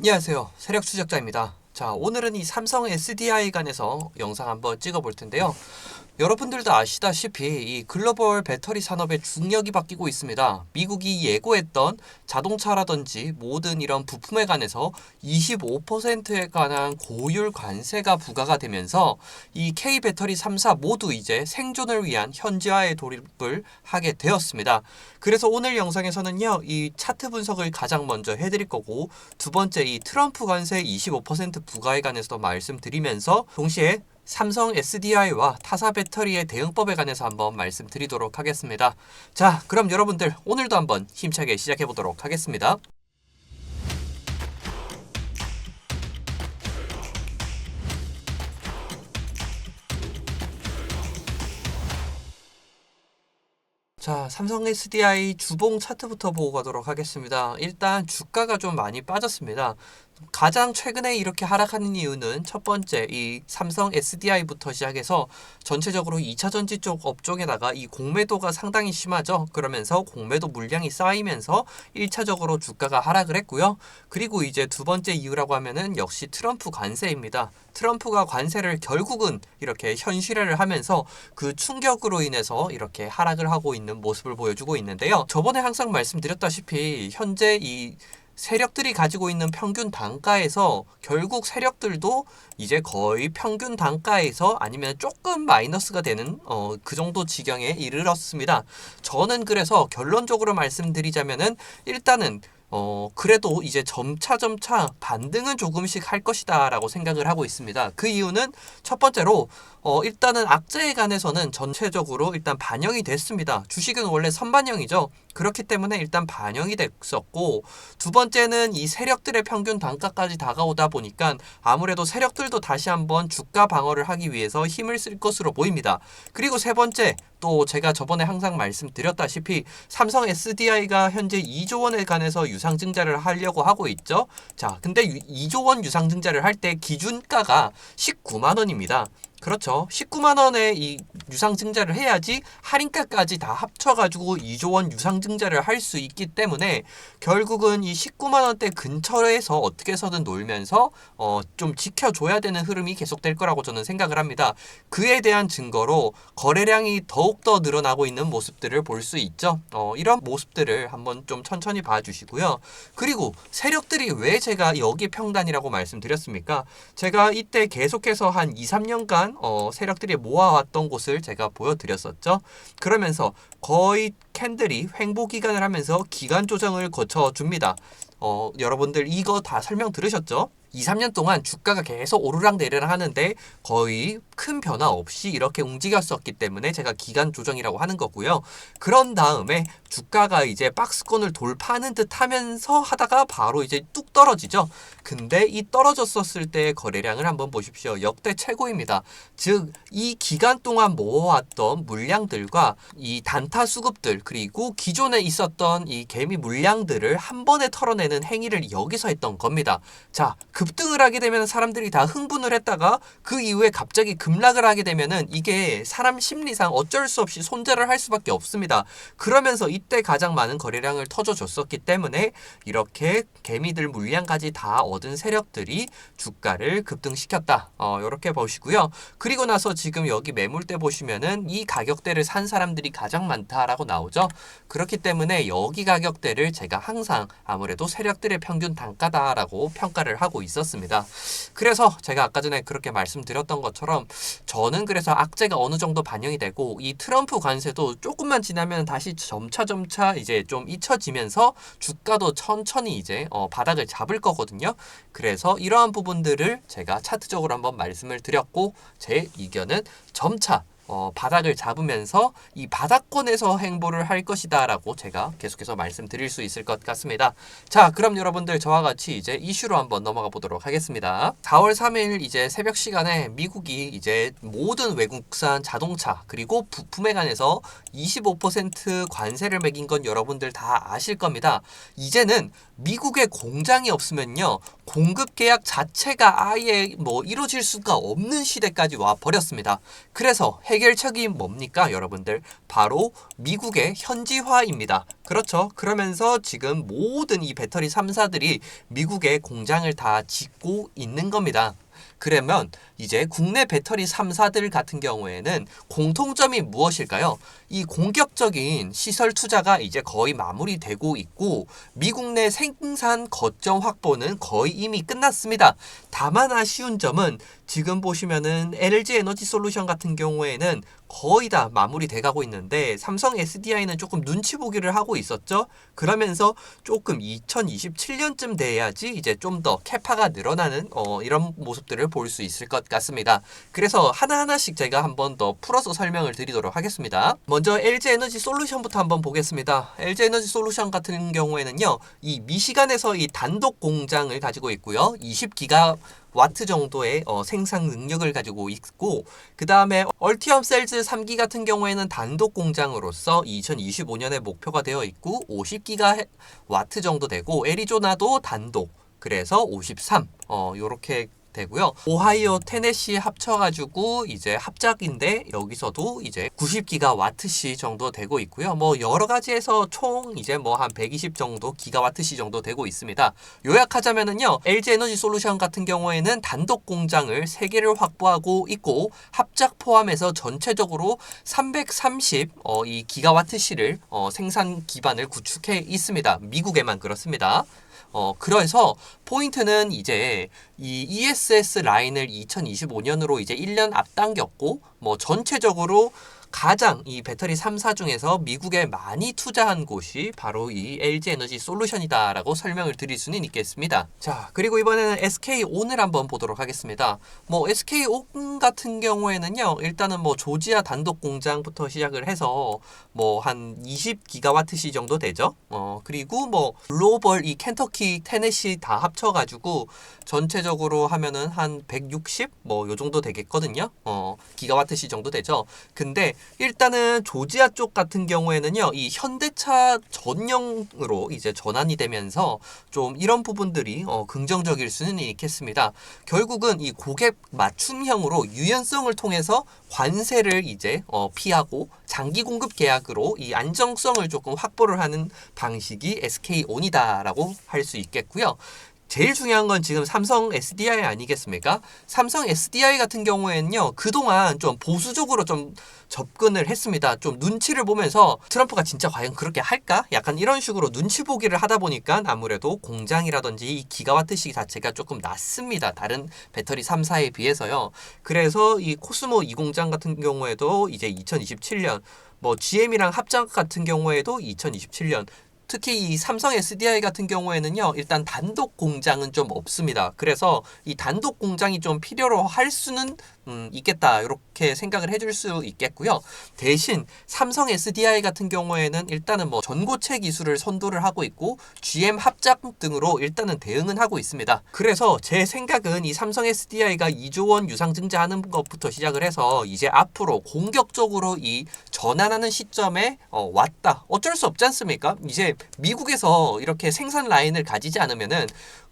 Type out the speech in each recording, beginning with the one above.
안녕하세요. 세력 추적자입니다. 자, 오늘은 이 삼성 SDI 간에서 영상 한번 찍어 볼 텐데요. 여러분들도 아시다시피 이 글로벌 배터리 산업의 중력이 바뀌고 있습니다. 미국이 예고했던 자동차라든지 모든 이런 부품에 관해서 25%에 관한 고율 관세가 부과가 되면서 이 K 배터리 3사 모두 이제 생존을 위한 현지화에 돌입을 하게 되었습니다. 그래서 오늘 영상에서는요, 이 차트 분석을 가장 먼저 해 드릴 거고, 두 번째 이 트럼프 관세 25% 부과에 관해서도 말씀드리면서, 동시에 삼성 SDI와 타사 배터리의 대응법에 관해서 한번 말씀드리도록 하겠습니다. 자, 그럼 여러분들 오늘도 한번 힘차게 시작해 보도록 하겠습니다. 자, 삼성 SDI 주봉 차트부터 보고 가도록 하겠습니다. 일단 주가가 좀 많이 빠졌습니다. 가장 최근에 이렇게 하락하는 이유는 첫 번째 이 삼성 SDI부터 시작해서 전체적으로 2차 전지 쪽 업종에다가 이 공매도가 상당히 심하죠. 그러면서 공매도 물량이 쌓이면서 1차적으로 주가가 하락을 했고요. 그리고 이제 두 번째 이유라고 하면은 역시 트럼프 관세입니다. 트럼프가 관세를 결국은 이렇게 현실화를 하면서 그 충격으로 인해서 이렇게 하락을 하고 있는 모습을 보여주고 있는데요. 저번에 항상 말씀드렸다시피 현재 이 세력들이 가지고 있는 평균 단가에서 결국 세력들도 이제 거의 평균 단가에서 아니면 조금 마이너스가 되는 어, 그 정도 지경에 이르렀습니다. 저는 그래서 결론적으로 말씀드리자면은 일단은 어, 그래도 이제 점차 점차 반등은 조금씩 할 것이다 라고 생각을 하고 있습니다. 그 이유는 첫 번째로 어, 일단은 악재에 관해서는 전체적으로 일단 반영이 됐습니다. 주식은 원래 선반영이죠. 그렇기 때문에 일단 반영이 됐었고 두 번째는 이 세력들의 평균 단가까지 다가오다 보니까 아무래도 세력들도 다시 한번 주가 방어를 하기 위해서 힘을 쓸 것으로 보입니다. 그리고 세 번째 또 제가 저번에 항상 말씀드렸다시피 삼성 SDI가 현재 2조 원에 관해서 유상증자를 하려고 하고 있죠. 자, 근데 2조 원 유상증자를 할 때 기준가가 19만 원입니다. 그렇죠. 19만 원의 이 유상 증자를 해야지 할인가까지 다 합쳐가지고 2조 원 유상 증자를 할 수 있기 때문에 결국은 이 19만 원대 근처에서 어떻게 해서든 놀면서 어 좀 지켜줘야 되는 흐름이 계속될 거라고 저는 생각을 합니다. 그에 대한 증거로 거래량이 더욱 더 늘어나고 있는 모습들을 볼 수 있죠. 어 이런 모습들을 한번 좀 천천히 봐주시고요. 그리고 세력들이 왜 제가 여기 평단이라고 말씀드렸습니까? 제가 이때 계속해서 한 2, 3년간 어, 세력들이 모아왔던 곳을 제가 보여드렸었죠. 그러면서 거의 캔들이 횡보 기간을 하면서 기간 조정을 거쳐 줍니다. 어, 여러분들 이거 다 설명 들으셨죠? 2, 3년 동안 주가가 계속 오르락 내리락 하는데 거의 큰 변화 없이 이렇게 움직였었기 때문에 제가 기간 조정이라고 하는 거고요. 그런 다음에 주가가 이제 박스권을 돌파하는 듯 하면서 하다가 바로 이제 뚝 떨어지죠. 근데 이 떨어졌었을 때 거래량을 한번 보십시오. 역대 최고입니다. 즉, 이 기간 동안 모아왔던 물량들과 이 단타 수급들 그리고 기존에 있었던 이 개미 물량들을 한 번에 털어내는 행위를 여기서 했던 겁니다. 자, 급등을 하게 되면 사람들이 다 흥분을 했다가 그 이후에 갑자기 급락을 하게 되면은 이게 사람 심리상 어쩔 수 없이 손절을 할 수밖에 없습니다. 그러면서 이때 가장 많은 거래량을 터져줬었기 때문에 이렇게 개미들 물량까지 다 얻은 세력들이 주가를 급등시켰다. 어, 이렇게 보시고요. 그리고 나서 지금 여기 매물대 보시면은 이 가격대를 산 사람들이 가장 많다라고 나오죠. 그렇기 때문에 여기 가격대를 제가 항상 아무래도 세력들의 평균 단가다라고 평가를 하고 있 었습니다. 그래서 제가 아까 전에 그렇게 말씀드렸던 것처럼 저는 그래서 악재가 어느 정도 반영이 되고 이 트럼프 관세도 조금만 지나면 다시 점차 점차 이제 좀 잊혀지면서 주가도 천천히 이제 어, 바닥을 잡을 거거든요. 그래서 이러한 부분들을 제가 차트적으로 한번 말씀을 드렸고 제 의견은 점차 어, 바닥을 잡으면서 이 바닥권에서 행보를 할 것이다라고 제가 계속해서 말씀드릴 수 있을 것 같습니다. 자, 그럼 여러분들 저와 같이 이제 이슈로 한번 넘어가 보도록 하겠습니다. 4월 3일 이제 새벽 시간에 미국이 이제 모든 외국산 자동차 그리고 부품에 관해서 25% 관세를 매긴 건 여러분들 다 아실 겁니다. 이제는 미국에 공장이 없으면요. 공급 계약 자체가 아예 뭐 이루어질 수가 없는 시대까지 와 버렸습니다. 그래서 해결책이 뭡니까, 여러분들? 바로 미국의 현지화입니다. 그렇죠. 그러면서 지금 모든 이 배터리 3사들이 미국의 공장을 다 짓고 있는 겁니다. 그러면 이제 국내 배터리 3사들 같은 경우에는 공통점이 무엇일까요? 이 공격적인 시설 투자가 이제 거의 마무리되고 있고 미국 내 생산 거점 확보는 거의 이미 끝났습니다. 다만 아쉬운 점은 지금 보시면은 LG 에너지 솔루션 같은 경우에는 거의 다 마무리돼 가고 있는데 삼성 SDI는 조금 눈치 보기를 하고 있었죠. 그러면서 조금 2027년쯤 돼야지 이제 좀 더 캐파가 늘어나는 어, 이런 모습들을 볼 수 있을 것 같습니다. 그래서 하나하나씩 제가 한 번 더 풀어서 설명을 드리도록 하겠습니다. 먼저 LG 에너지 솔루션부터 한번 보겠습니다. LG 에너지 솔루션 같은 경우에는요. 이 미시간에서 이 단독 공장을 가지고 있고요. 20기가 와트 정도의 어, 생산 능력을 가지고 있고 그 다음에 얼티엄 셀즈 3기 같은 경우에는 단독 공장으로서 2025년에 목표가 되어 있고 50기가 와트 정도 되고 애리조나도 단독 그래서 53 어, 요렇게 되고요. 오하이오, 테네시 합쳐가지고 이제 합작인데 여기서도 이제 90기가 와트시 정도 되고 있고요. 뭐 여러 가지에서 총 이제 뭐 한 120 정도 기가와트시 정도 되고 있습니다. 요약하자면은요, LG 에너지 솔루션 같은 경우에는 단독 공장을 3개를 확보하고 있고 합작 포함해서 전체적으로 330 어, 이 기가와트시를 어, 생산 기반을 구축해 있습니다. 미국에만 그렇습니다. 어, 그래서 포인트는 이제 이 ESS 라인을 2025년으로 이제 1년 앞당겼고 뭐 전체적으로 가장 이 배터리 3사 중에서 미국에 많이 투자한 곳이 바로 이 LG 에너지 솔루션이다라고 설명을 드릴 수는 있겠습니다. 자, 그리고 이번에는 SK 온을 한번 보도록 하겠습니다. 뭐 SK 온 같은 경우에는요. 일단은 뭐 조지아 단독 공장부터 시작을 해서 뭐 한 20기가와트시 정도 되죠. 어, 그리고 뭐 글로벌 이 켄터키, 테네시 다 합쳐 가지고 전체적으로 하면은 한 160 뭐 요 정도 되겠거든요. 어, 기가와트시 정도 되죠. 근데 일단은 조지아 쪽 같은 경우에는요, 이 현대차 전용으로 이제 전환이 되면서 좀 이런 부분들이 어, 긍정적일 수는 있겠습니다. 결국은 이 고객 맞춤형으로 유연성을 통해서 관세를 이제 어, 피하고 장기 공급 계약으로 이 안정성을 조금 확보를 하는 방식이 SK온이다라고 할 수 있겠고요. 제일 중요한 건 지금 삼성 SDI 아니겠습니까? 삼성 SDI 같은 경우에는요, 그동안 좀 보수적으로 좀 접근을 했습니다. 좀 눈치를 보면서 트럼프가 진짜 과연 그렇게 할까? 약간 이런 식으로 눈치 보기를 하다 보니까 아무래도 공장이라든지 이 기가와트시 자체가 조금 낮습니다. 다른 배터리 3사에 비해서요. 그래서 이 코스모 2 공장 같은 경우에도 이제 2027년 뭐 GM이랑 합작 같은 경우에도 2027년 특히 이 삼성 SDI 같은 경우에는요, 일단 단독 공장은 좀 없습니다. 그래서 이 단독 공장이 좀 필요로 할 수는 음, 있겠다. 이렇게 생각을 해줄 수 있겠고요. 대신 삼성 SDI 같은 경우에는 일단은 뭐 전고체 기술을 선도를 하고 있고 GM 합작 등으로 일단은 대응은 하고 있습니다. 그래서 제 생각은 이 삼성 SDI가 2조 원 유상 증자하는 것부터 시작을 해서 이제 앞으로 공격적으로 이 전환하는 시점에 어, 왔다. 어쩔 수 없지 않습니까? 이제 미국에서 이렇게 생산 라인을 가지지 않으면은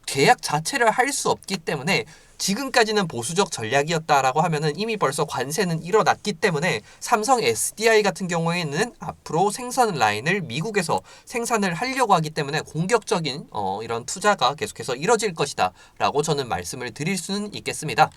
계약 자체를 할 수 없기 때문에 지금까지는 보수적 전략이었다라고 하면은 이미 벌써 관세는 일어났기 때문에 삼성 SDI 같은 경우에는 앞으로 생산 라인을 미국에서 생산을 하려고 하기 때문에 공격적인 어, 이런 투자가 계속해서 이뤄질 것이다라고 저는 말씀을 드릴 수는 있겠습니다.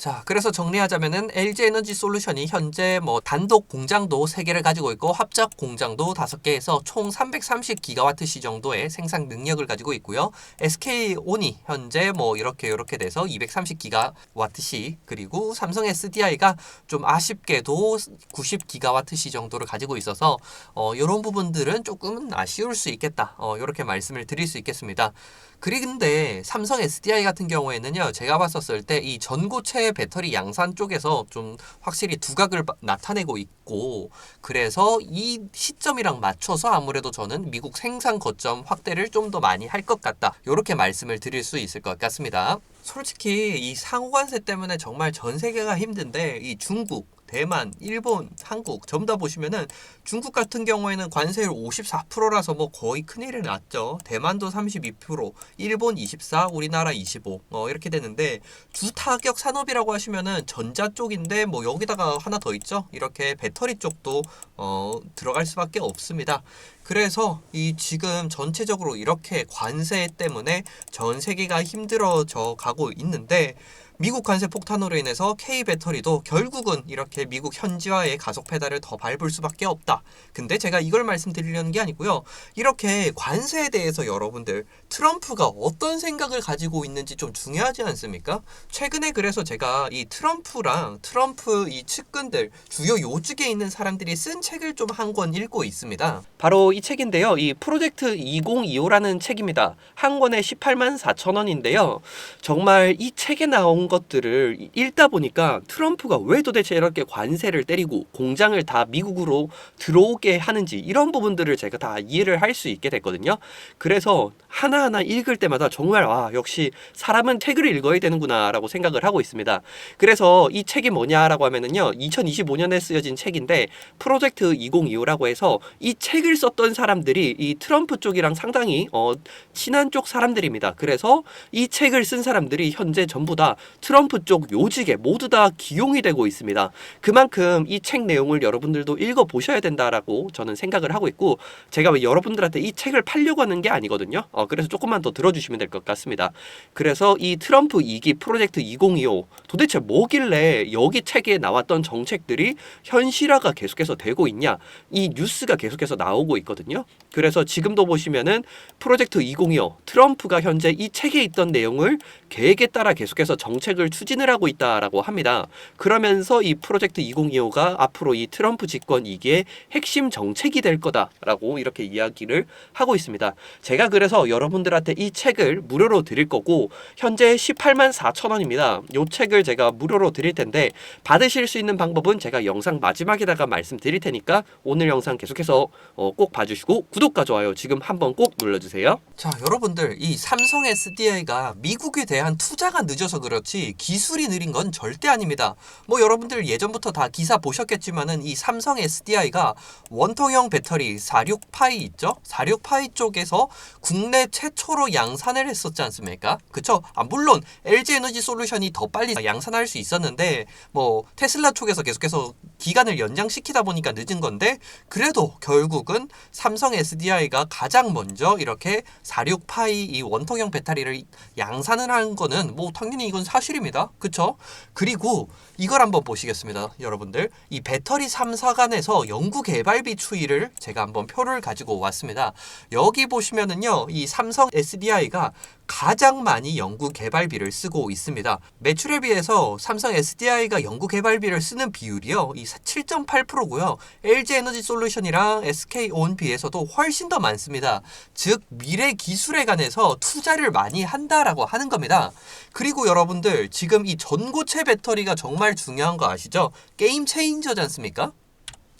자, 그래서 정리하자면은 LG 에너지 솔루션이 현재 뭐 단독 공장도 3개를 가지고 있고 합작 공장도 5개에서 총 330기가와트시 정도의 생산 능력을 가지고 있고요. SK 온이 현재 뭐 이렇게 이렇게 돼서 230기가와트시 그리고 삼성 SDI가 좀 아쉽게도 90기가와트시 정도를 가지고 있어서 어 이런 부분들은 조금은 아쉬울 수 있겠다. 어 이렇게 말씀을 드릴 수 있겠습니다. 그런데 삼성 SDI 같은 경우에는요, 제가 봤었을 때 이 전고체 배터리 양산 쪽에서 좀 확실히 두각을 나타내고 있고, 그래서 이 시점이랑 맞춰서 아무래도 저는 미국 생산 거점 확대를 좀 더 많이 할 것 같다. 이렇게 말씀을 드릴 수 있을 것 같습니다. 솔직히 이 상호관세 때문에 정말 전 세계가 힘든데 이 중국, 대만, 일본, 한국 전부 다 보시면은 중국 같은 경우에는 관세율 54%라서 뭐 거의 큰일이 났죠. 대만도 32%, 일본 24, 우리나라 25. 어, 이렇게 되는데 주 타격 산업이라고 하시면은 전자 쪽인데 뭐 여기다가 하나 더 있죠. 이렇게 배터리 쪽도 어, 들어갈 수밖에 없습니다. 그래서 이 지금 전체적으로 이렇게 관세 때문에 전 세계가 힘들어져 가고 있는데 미국 관세 폭탄으로 인해서 K 배터리도 결국은 이렇게 미국 현지화의 가속 페달을 더 밟을 수밖에 없다. 근데 제가 이걸 말씀드리려는 게 아니고요. 이렇게 관세에 대해서 여러분들 트럼프가 어떤 생각을 가지고 있는지 좀 중요하지 않습니까? 최근에 그래서 제가 이 트럼프랑 트럼프 이 측근들 주요 요직에 있는 사람들이 쓴 책을 좀 한 권 읽고 있습니다. 바로 이 책인데요. 이 프로젝트 2025라는 책입니다. 한 권에 18만 4천 원인데요. 정말 이 책에 나온 것들을 읽다 보니까 트럼프가 왜 도대체 이렇게 관세를 때리고 공장을 다 미국으로 들어오게 하는지 이런 부분들을 제가 다 이해를 할 수 있게 됐거든요. 그래서 하나하나 읽을 때마다 정말 아, 역시 사람은 책을 읽어야 되는구나라고 생각을 하고 있습니다. 그래서 이 책이 뭐냐라고 하면은요. 2025년에 쓰여진 책인데 프로젝트 2025라고 해서 이 책을 썼던 사람들이 이 트럼프 쪽이랑 상당히 어, 친한 쪽 사람들입니다. 그래서 이 책을 쓴 사람들이 현재 전부 다 트럼프 쪽 요직에 모두 다 기용이 되고 있습니다. 그만큼 이 책 내용을 여러분들도 읽어 보셔야 된다라고 저는 생각을 하고 있고 제가 왜 여러분들한테 이 책을 팔려고 하는 게 아니거든요. 어, 그래서 조금만 더 들어주시면 될 것 같습니다. 그래서 이 트럼프 2기 프로젝트 2025 도대체 뭐길래 여기 책에 나왔던 정책들이 현실화가 계속해서 되고 있냐 이 뉴스가 계속해서 나오고 있거든요. 그래서 지금도 보시면은 프로젝트 2025 트럼프가 현재 이 책에 있던 내용을 계획에 따라 계속해서 정책 을 추진을 하고 있다라고 합니다. 그러면서 이 프로젝트 2025가 앞으로 이 트럼프 집권 2기의 핵심 정책이 될 거다라고 이렇게 이야기를 하고 있습니다. 제가 그래서 여러분들한테 이 책을 무료로 드릴 거고 현재 18만 4천 원입니다. 이 책을 제가 무료로 드릴 텐데 받으실 수 있는 방법은 제가 영상 마지막에다가 말씀드릴 테니까 오늘 영상 계속해서 어, 꼭 봐주시고 구독과 좋아요 지금 한번 꼭 눌러주세요. 자, 여러분들 이 삼성 SDI가 미국에 대한 투자가 늦어서 그렇지 기술이 느린 건 절대 아닙니다. 뭐 여러분들 예전부터 다 기사 보셨겠지만은 이 삼성 SDI가 원통형 배터리 46파이 있죠? 46파이 쪽에서 국내 최초로 양산을 했었지 않습니까? 그쵸? 아, 물론 LG 에너지 솔루션이 더 빨리 양산할 수 있었는데 뭐 테슬라 쪽에서 계속해서 기간을 연장시키다 보니까 늦은 건데 그래도 결국은 삼성 SDI가 가장 먼저 이렇게 46파이 이 원통형 배터리를 양산을 한 거는 뭐 당연히 이건 사실 입니다. 그쵸? 그리고 이걸 한번 보시겠습니다. 여러분들. 이 배터리 3사관에서 연구 개발비 추이를 제가 한번 표를 가지고 왔습니다. 여기 보시면은요. 이 삼성 SDI가 가장 많이 연구 개발비를 쓰고 있습니다. 매출에 비해서 삼성 SDI가 연구 개발비를 쓰는 비율이요. 이 7.8%고요. LG 에너지 솔루션이랑 SK 온 비해서도 훨씬 더 많습니다. 즉 미래 기술에 관해서 투자를 많이 한다라고 하는 겁니다. 그리고 여러분들 지금 이 전고체 배터리가 정말 중요한 거 아시죠? 게임 체인저지 않습니까?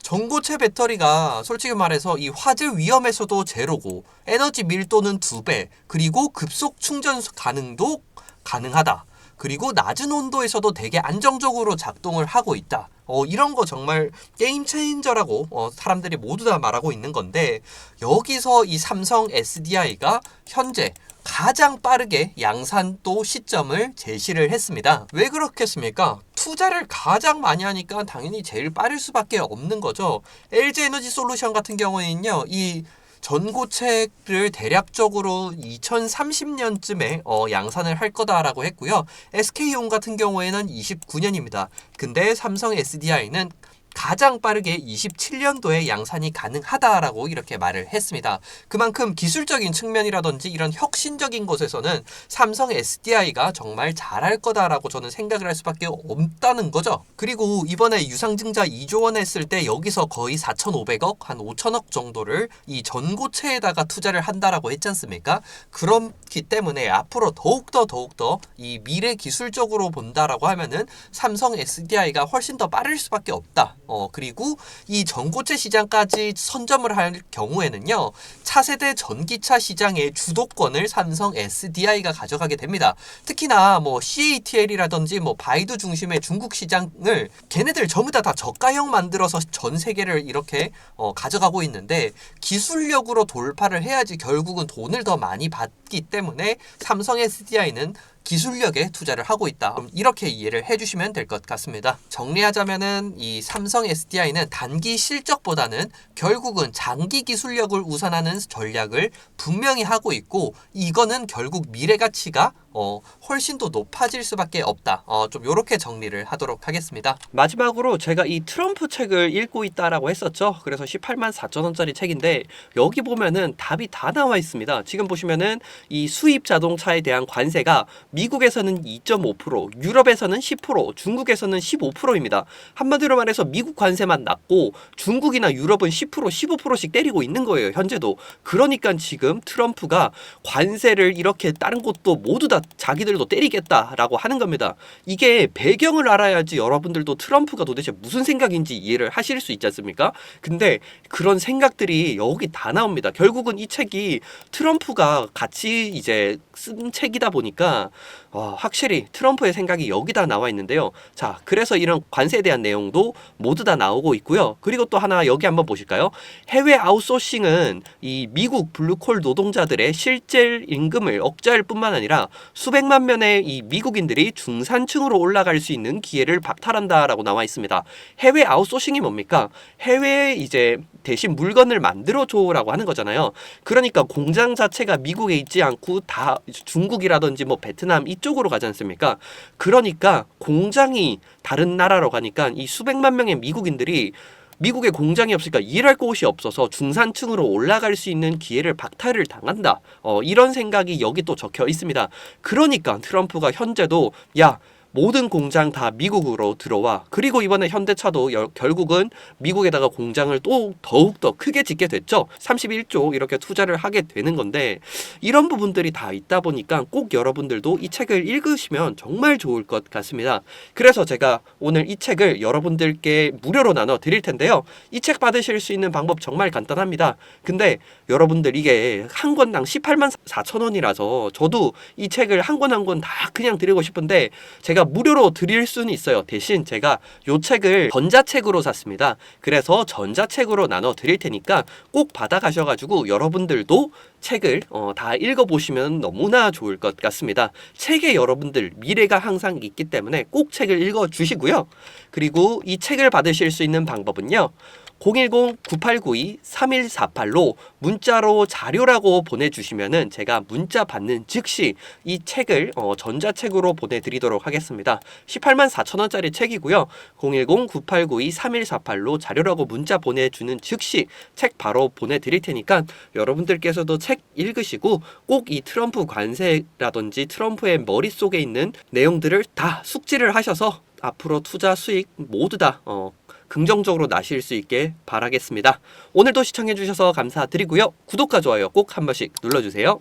전고체 배터리가 솔직히 말해서 이 화재 위험에서도 제로고 에너지 밀도는 두 배 그리고 급속 충전 가능도 가능하다. 그리고 낮은 온도에서도 되게 안정적으로 작동을 하고 있다. 어, 이런 거 정말 게임 체인저라고 어, 사람들이 모두 다 말하고 있는 건데 여기서 이 삼성 SDI가 현재 가장 빠르게 양산도 시점을 제시를 했습니다. 왜 그렇겠습니까? 투자를 가장 많이 하니까 당연히 제일 빠를 수밖에 없는 거죠. LG 에너지 솔루션 같은 경우에는요, 이 전고체를 대략적으로 2030년쯤에 어, 양산을 할 거다라고 했고요. SK온 같은 경우에는 29년입니다. 근데 삼성 SDI는 가장 빠르게 27년도에 양산이 가능하다라고 이렇게 말을 했습니다. 그만큼 기술적인 측면이라든지 이런 혁신적인 곳에서는 삼성 SDI가 정말 잘할 거다라고 저는 생각을 할 수밖에 없다는 거죠. 그리고 이번에 유상증자 2조 원 했을 때 여기서 거의 4,500억, 한 5천억 정도를 이 전고체에다가 투자를 한다라고 했지 않습니까? 그렇기 때문에 앞으로 더욱더 더욱더 이 미래 기술적으로 본다라고 하면은 삼성 SDI가 훨씬 더 빠를 수밖에 없다. 어, 그리고 이 전고체 시장까지 선점을 할 경우에는요, 차세대 전기차 시장의 주도권을 삼성 SDI가 가져가게 됩니다. 특히나 뭐 CATL이라든지 뭐 바이두 중심의 중국 시장을 걔네들 전부 다 다 저가형 만들어서 전 세계를 이렇게 어, 가져가고 있는데 기술력으로 돌파를 해야지 결국은 돈을 더 많이 받기 때문에 삼성 SDI는 기술력에 투자를 하고 있다. 음, 이렇게 이해를 해주시면 될 것 같습니다. 정리하자면은 이 삼성 SDI는 단기 실적보다는 결국은 장기 기술력을 우선하는 전략을 분명히 하고 있고 이거는 결국 미래 가치가 어, 훨씬 더 높아질 수밖에 없다. 어, 좀 이렇게 정리를 하도록 하겠습니다. 마지막으로 제가 이 트럼프 책을 읽고 있다라고 했었죠. 그래서 18만 4천 원짜리 책인데 여기 보면은 답이 다 나와 있습니다. 지금 보시면은 이 수입 자동차에 대한 관세가 미국에서는 2.5%, 유럽에서는 10%, 중국에서는 15%입니다. 한마디로 말해서 미국 관세만 낮고 중국이나 유럽은 10%, 15%씩 때리고 있는 거예요. 현재도. 그러니까 지금 트럼프가 관세를 이렇게 다른 곳도 모두 다 자기들도 때리겠다라고 하는 겁니다. 이게 배경을 알아야지 여러분들도 트럼프가 도대체 무슨 생각인지 이해를 하실 수 있지 않습니까? 근데 그런 생각들이 여기 다 나옵니다. 결국은 이 책이 트럼프가 같이 이제 쓴 책이다 보니까 어, 확실히 트럼프의 생각이 여기 다 나와 있는데요. 자, 그래서 이런 관세에 대한 내용도 모두 다 나오고 있고요. 그리고 또 하나 여기 한번 보실까요? 해외 아웃소싱은 이 미국 블루콜 노동자들의 실질 임금을 억제할 뿐만 아니라 수백만 명의 이 미국인들이 중산층으로 올라갈 수 있는 기회를 박탈한다라고 나와 있습니다. 해외 아웃소싱이 뭡니까? 해외에 이제 대신 물건을 만들어 줘라고 하는 거잖아요. 그러니까 공장 자체가 미국에 있지 않고 다 중국이라든지 뭐 베트남 이쪽으로 가지 않습니까? 그러니까 공장이 다른 나라로 가니까 이 수백만 명의 미국인들이 미국에 공장이 없으니까 일할 곳이 없어서 중산층으로 올라갈 수 있는 기회를 박탈을 당한다. 어, 이런 생각이 여기 또 적혀 있습니다. 그러니까 트럼프가 현재도 야 모든 공장 다 미국으로 들어와. 그리고 이번에 현대차도 여- 결국은 미국에다가 공장을 또 더욱 더 크게 짓게 됐죠. 31조 이렇게 투자를 하게 되는 건데 이런 부분들이 다 있다 보니까 꼭 여러분들도 이 책을 읽으시면 정말 좋을 것 같습니다. 그래서 제가 오늘 이 책을 여러분들께 무료로 나눠 드릴 텐데요. 이 책 받으실 수 있는 방법 정말 간단합니다. 근데 여러분들 이게 한 권당 18만 4천 원이라서 저도 이 책을 한 권 한 권 다 그냥 드리고 싶은데 제가 무료로 드릴 수는 있어요. 대신 제가 요 책을 전자책으로 샀습니다. 그래서 전자책으로 나눠 드릴 테니까 꼭 받아 가셔가지고 여러분들도 책을 어, 다 읽어보시면 너무나 좋을 것 같습니다. 책에 여러분들 미래가 항상 있기 때문에 꼭 책을 읽어 주시고요. 그리고 이 책을 받으실 수 있는 방법은요. 010-9892-3148로 문자로 자료라고 보내주시면은 제가 문자 받는 즉시 이 책을 어, 전자책으로 보내드리도록 하겠습니다. 18만 4천 원짜리 책이고요. 010-9892-3148로 자료라고 문자 보내주는 즉시 책 바로 보내드릴 테니까 여러분들께서도 책 읽으시고 꼭 이 트럼프 관세라든지 트럼프의 머릿속에 있는 내용들을 다 숙지를 하셔서 앞으로 투자 수익 모두 다 어, 긍정적으로 나실 수 있게 바라겠습니다. 오늘도 시청해주셔서 감사드리고요. 구독과 좋아요 꼭 한 번씩 눌러주세요.